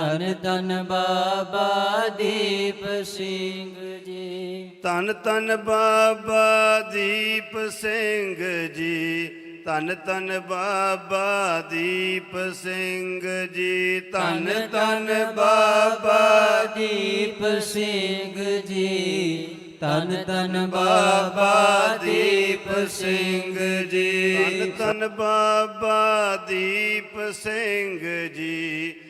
ਤਨ ਤਨ ਬਾਬਾ ਦੀਪ ਸਿੰਘ ਜੀ ਧੰਨ ਧੰਨ ਬਾਬਾ ਦੀਪ ਸਿੰਘ ਜੀ ਧੰਨ ਧੰਨ ਬਾਬਾ ਦੀਪ ਸਿੰਘ ਜੀ ਧੰਨ ਧੰਨ ਬਾਬਾ ਦੀਪ ਸਿੰਘ ਜੀ ਤਨ ਤਨ ਬਾਬਾ ਦੀਪ ਸਿੰਘ ਜੀ ਧੰਨ ਧੰਨ ਬਾਬਾ ਦੀਪ ਸਿੰਘ ਜੀ